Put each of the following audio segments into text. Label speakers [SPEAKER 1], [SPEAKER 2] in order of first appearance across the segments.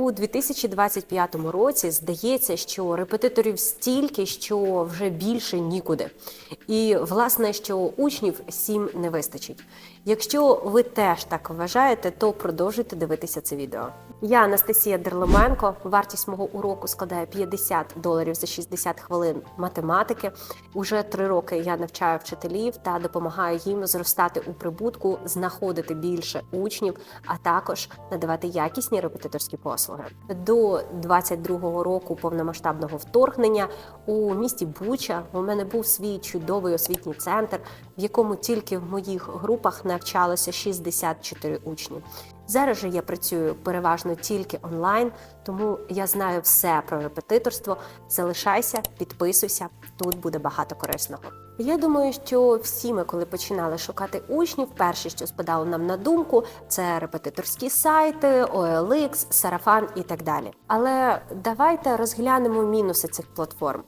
[SPEAKER 1] У 2025 році здається, що репетиторів стільки, що вже більше нікуди. І власне, що учнів всім не вистачить. Якщо ви теж так вважаєте, то продовжуйте дивитися це відео. Я Анастасія Дерлеменко. Вартість мого уроку складає 50 доларів за 60 хвилин математики. Уже три роки я навчаю вчителів та допомагаю їм зростати у прибутку, знаходити більше учнів, а також надавати якісні репетиторські послуги. До 22-го року повномасштабного вторгнення у місті Буча у мене був свій чудовий освітній центр, в якому тільки в моїх групах навчалося 64 учні. Зараз же я працюю переважно тільки онлайн, тому я знаю все про репетиторство. Залишайся, підписуйся, тут буде багато корисного. Я думаю, що всі ми, коли починали шукати учнів, перше, що спадало нам на думку, це репетиторські сайти, OLX, Сарафан і так далі. Але давайте розглянемо мінуси цих платформ.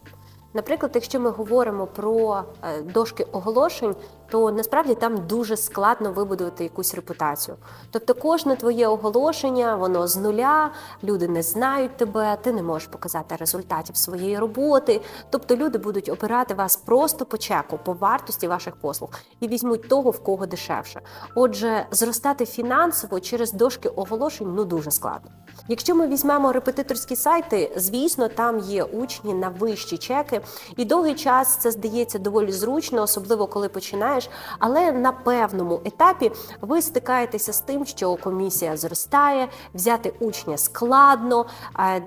[SPEAKER 1] Наприклад, якщо ми говоримо про е, дошки оголошень, то насправді там дуже складно вибудувати якусь репутацію. Тобто, кожне твоє оголошення, воно з нуля, люди не знають тебе, ти не можеш показати результатів своєї роботи. Тобто люди будуть обирати вас просто по чеку, по вартості ваших послуг і візьмуть того, в кого дешевше. Отже, зростати фінансово через дошки оголошень ну дуже складно. Якщо ми візьмемо репетиторські сайти, звісно, там є учні на вищі чеки, і довгий час це здається доволі зручно, особливо коли починаєш. Але на певному етапі ви стикаєтеся з тим, що комісія зростає, взяти учня складно.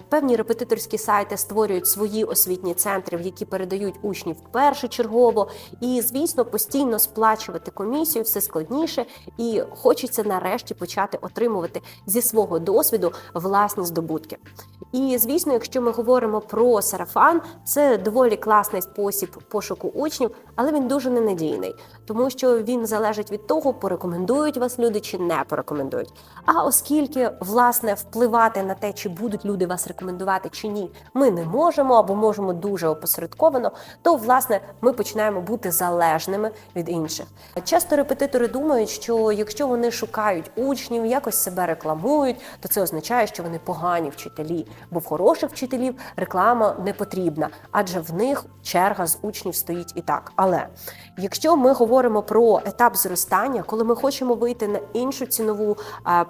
[SPEAKER 1] Певні репетиторські сайти створюють свої освітні центри, в які передають учнів першочергово. І, звісно, постійно сплачувати комісію все складніше, і хочеться нарешті почати отримувати зі свого досвіду власні здобутки. І звісно, якщо ми говоримо про сарафан, це доволі класний спосіб пошуку учнів, але він дуже ненадійний, тому що він залежить від того, порекомендують вас люди чи не порекомендують. А оскільки власне впливати на те, чи будуть люди вас рекомендувати чи ні, ми не можемо або можемо дуже опосередковано, то власне ми починаємо бути залежними від інших. Часто репетитори думають, що якщо вони шукають учнів, якось себе рекламують, то це означає, що вони погані вчителі, бо в хороших вчителів реклама не потрібна, адже в них черга з учнів стоїть і так. Але якщо ми говоримо про етап зростання, коли ми хочемо вийти на іншу цінову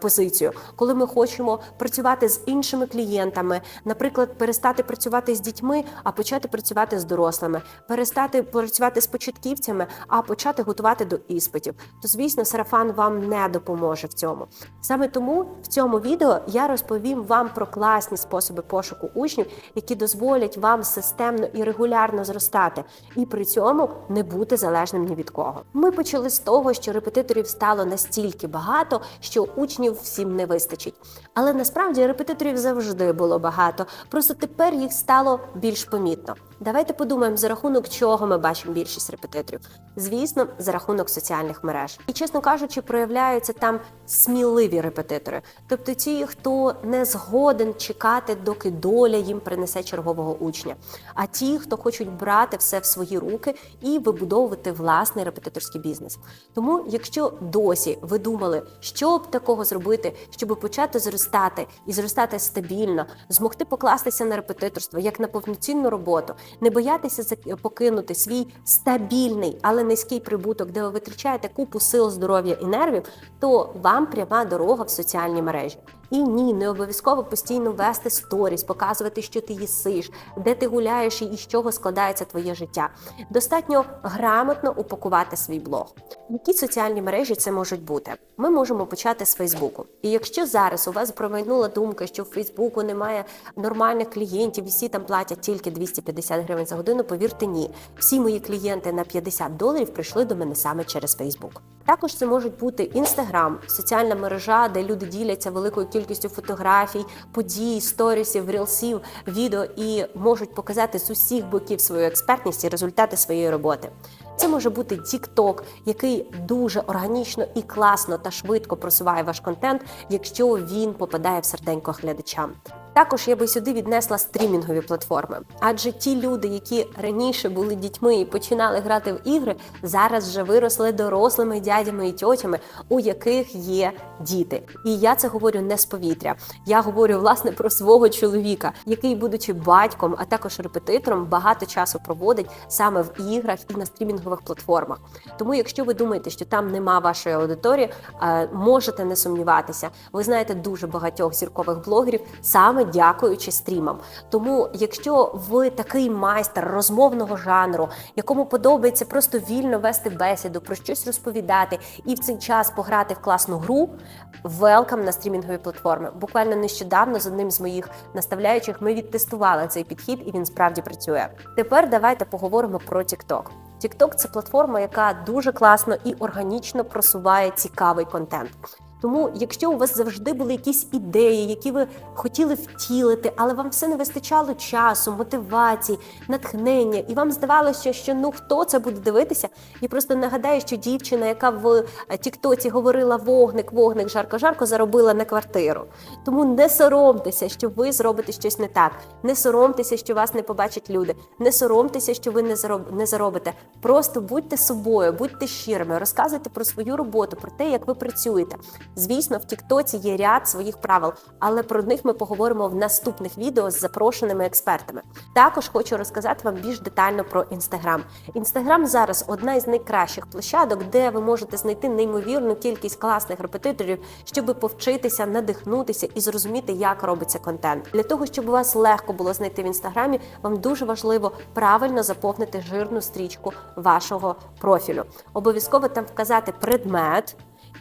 [SPEAKER 1] позицію, коли ми хочемо працювати з іншими клієнтами, наприклад, перестати працювати з дітьми, а почати працювати з дорослими, перестати працювати з початківцями, а почати готувати до іспитів, то звісно, сарафан вам не допоможе в цьому. Саме тому в цьому відео я розповім вам про класні способи пошуку учнів, які дозволять вам системно і регулярно зростати, і при цьому не бути залежним ні від кого. Ми почали з того, що репетиторів стало настільки багато, що учнів всім не вистачить. Але насправді репетиторів завжди було багато. Просто тепер їх стало більш помітно. Давайте подумаємо, за рахунок чого ми бачимо більшість репетиторів. Звісно, за рахунок соціальних мереж. І, чесно кажучи, проявляються там сміливі репетитори, тобто ті, хто не згоден чекати, доки доля їм принесе чергового учня, а ті, хто хочуть брати все в свої руки і вибудовувати власний репетиторський бізнес. Тому, якщо досі ви думали, що б такого зробити, щоб почати зростати і зростати стабільно, змогти покластися на репетиторство як на повноцінну роботу, не боятися зак- покинути свій стабільний, але низький прибуток, де ви витрачаєте купу сил, здоров'я і нервів, то вам пряма дорога в соціальні мережі. І ні, не обов'язково постійно вести сторіс, показувати, що ти їсиш, де ти гуляєш і з чого складається твоє життя. Достатньо грамотно упакувати свій блог. Які соціальні мережі це можуть бути? Ми можемо почати з Фейсбуку. І якщо зараз у вас промайнула думка, що в Фейсбуку немає нормальних клієнтів, і всі там платять тільки 250 гривень за годину, повірте, ні. Всі мої клієнти на 50 доларів прийшли до мене саме через Фейсбук. Також це можуть бути інстаграм, соціальна мережа, де люди діляться великою кількістю фотографій, подій, сторісів, рілсів, відео і можуть показати з усіх боків свою експертність і результати своєї роботи. Це може бути TikTok, який дуже органічно і класно та швидко просуває ваш контент, якщо він попадає в серденько глядачам. Також я би сюди віднесла стрімінгові платформи, адже ті люди, які раніше були дітьми і починали грати в ігри, зараз вже виросли дорослими дядями і тьотями, у яких є діти. І я це говорю не з повітря. Я говорю власне про свого чоловіка, який, будучи батьком, а також репетитором, багато часу проводить саме в іграх і на стрімінгових платформах. Тому, якщо ви думаєте, що там нема вашої аудиторії, е, можете не сумніватися. Ви знаєте дуже багатьох зіркових блогерів саме дякуючи стрімам. Тому, якщо ви такий майстер розмовного жанру, якому подобається просто вільно вести бесіду, про щось розповідати і в цей час пограти в класну гру, велкам на стрімінгові платформи. Буквально нещодавно з одним з моїх наставляючих ми відтестували цей підхід, і він справді працює. Тепер давайте поговоримо про TikTok. TikTok – це платформа, яка дуже класно і органічно просуває цікавий контент. Тому, якщо у вас завжди були якісь ідеї, які ви хотіли втілити, але вам все не вистачало часу, мотивації, натхнення, і вам здавалося, що ну хто це буде дивитися, і просто нагадаю, що дівчина, яка в Тіктоці говорила вогник, вогник, жарко, жарко, заробила на квартиру. Тому не соромтеся, що ви зробите щось не так. Не соромтеся, що вас не побачать люди. Не соромтеся, що ви не не заробите. Просто будьте собою, будьте щирими, розказуйте про свою роботу, про те, як ви працюєте. Звісно, в Тіктоці є ряд своїх правил, але про них ми поговоримо в наступних відео з запрошеними експертами. Також хочу розказати вам більш детально про інстаграм. Інстаграм зараз одна із найкращих площадок, де ви можете знайти неймовірну кількість класних репетиторів, щоб повчитися, надихнутися і зрозуміти, як робиться контент. Для того щоб вас легко було знайти в інстаграмі, вам дуже важливо правильно заповнити жирну стрічку вашого профілю. Обов'язково там вказати предмет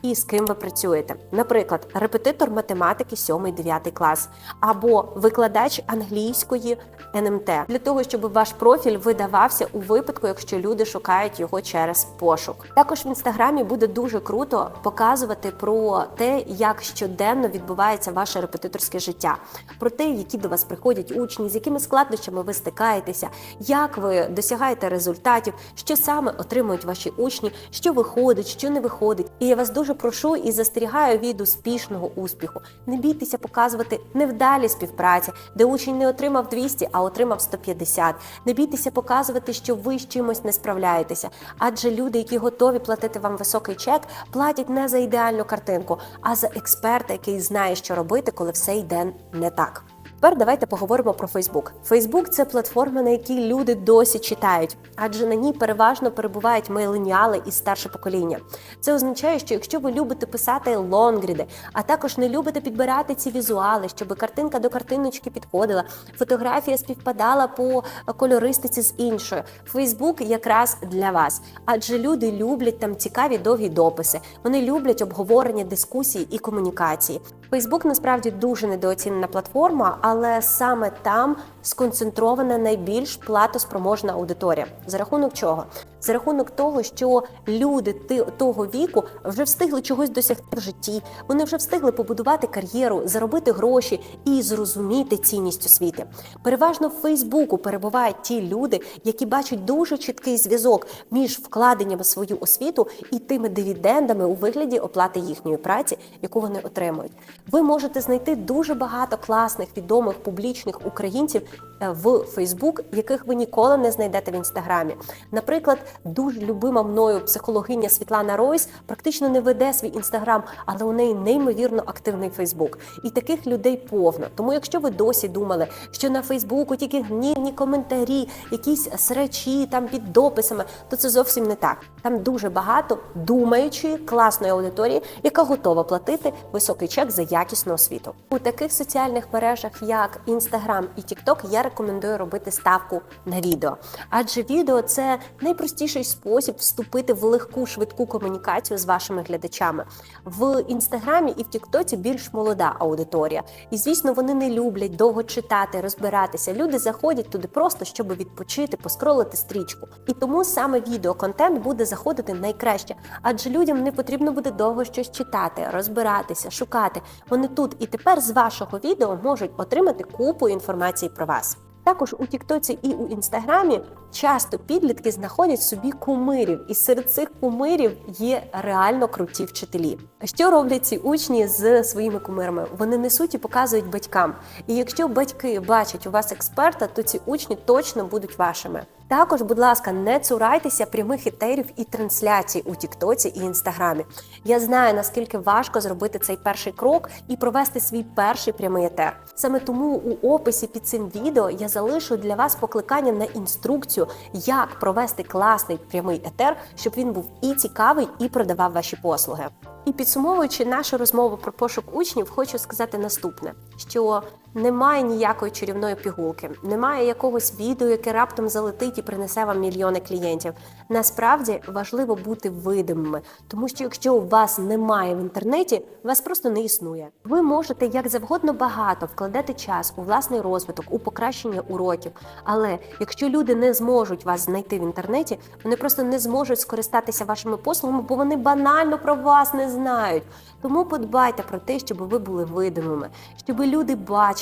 [SPEAKER 1] і з ким ви працюєте. Наприклад, репетитор математики 7-9 клас або викладач англійської НМТ для того, щоб ваш профіль видавався у випадку, якщо люди шукають його через пошук. Також в інстаграмі буде дуже круто показувати про те, як щоденно відбувається ваше репетиторське життя, про те, які до вас приходять учні, з якими складнощами ви стикаєтеся, як ви досягаєте результатів, що саме отримують ваші учні, що виходить, що не виходить. І я вас дуже прошу і застерігаю від успішного успіху. Не бійтеся показувати невдалі співпраці, де учень не отримав 200, а отримав 150. Не бійтеся показувати, що ви з чимось не справляєтеся. Адже люди, які готові платити вам високий чек, платять не за ідеальну картинку, а за експерта, який знає, що робити, коли все йде не так. Тепер давайте поговоримо про Фейсбук. Фейсбук це платформа, на якій люди досі читають, адже на ній переважно перебувають мейленіали і старше покоління. Це означає, що якщо ви любите писати лонгріди, а також не любите підбирати ці візуали, щоб картинка до картиночки підходила, фотографія співпадала по кольористиці з іншою. Фейсбук якраз для вас, адже люди люблять там цікаві довгі дописи. Вони люблять обговорення, дискусії і комунікації. Фейсбук насправді дуже недооцінена платформа, але саме там сконцентрована найбільш платоспроможна аудиторія. За рахунок чого? За рахунок того, що люди того віку вже встигли чогось досягти в житті, вони вже встигли побудувати кар'єру, заробити гроші і зрозуміти цінність освіти. Переважно в Фейсбуку перебувають ті люди, які бачать дуже чіткий зв'язок між вкладенням в свою освіту і тими дивідендами у вигляді оплати їхньої праці, яку вони отримують. Ви можете знайти дуже багато класних, відомих публічних українців е, в Фейсбук, яких ви ніколи не знайдете в інстаграмі. Наприклад, дуже любима мною психологиня Світлана Ройс практично не веде свій інстаграм, але у неї неймовірно активний Фейсбук. І таких людей повно. Тому, якщо ви досі думали, що на Фейсбуку тільки гнівні коментарі, якісь срачі там під дописами, то це зовсім не так. Там дуже багато думаючої, класної аудиторії, яка готова платити високий чек за якісну освіту. У таких соціальних мережах, як Instagram і TikTok, я рекомендую робити ставку на відео, адже відео це найпростіший спосіб вступити в легку швидку комунікацію з вашими глядачами. В інстаграмі і в Тіктоці більш молода аудиторія, і звісно, вони не люблять довго читати, розбиратися. Люди заходять туди просто щоб відпочити, поскролити стрічку. І тому саме відеоконтент буде заходити найкраще, адже людям не потрібно буде довго щось читати, розбиратися, шукати. Вони тут і тепер з вашого відео можуть отримати купу інформації про вас. Також у Тіктоці і у Інстаграмі часто підлітки знаходять собі кумирів, і серед цих кумирів є реально круті вчителі. Що роблять ці учні з своїми кумирами? Вони несуть і показують батькам. І якщо батьки бачать у вас експерта, то ці учні точно будуть вашими. Також, будь ласка, не цурайтеся прямих етерів і трансляцій у Тіктоці і Інстаграмі. Я знаю наскільки важко зробити цей перший крок і провести свій перший прямий етер. Саме тому у описі під цим відео я залишу для вас покликання на інструкцію, як провести класний прямий етер, щоб він був і цікавий, і продавав ваші послуги. І підсумовуючи нашу розмову про пошук учнів, хочу сказати наступне: що немає ніякої чарівної пігулки, немає якогось відео, яке раптом залетить і принесе вам мільйони клієнтів. Насправді важливо бути видимими, тому що якщо у вас немає в інтернеті, вас просто не існує. Ви можете як завгодно багато вкладати час у власний розвиток, у покращення уроків. Але якщо люди не зможуть вас знайти в інтернеті, вони просто не зможуть скористатися вашими послугами, бо вони банально про вас не знають. Тому подбайте про те, щоб ви були видимими, щоб люди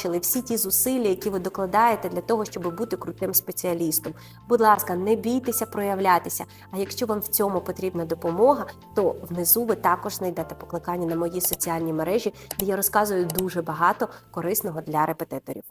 [SPEAKER 1] бачили всі ті зусилля, які ви докладаєте для того, щоб бути крутим спеціалістом. Будь ласка, не бійтеся проявлятися. А якщо вам в цьому потрібна допомога, то внизу ви також знайдете покликання на мої соціальні мережі, де я розказую дуже багато корисного для репетиторів.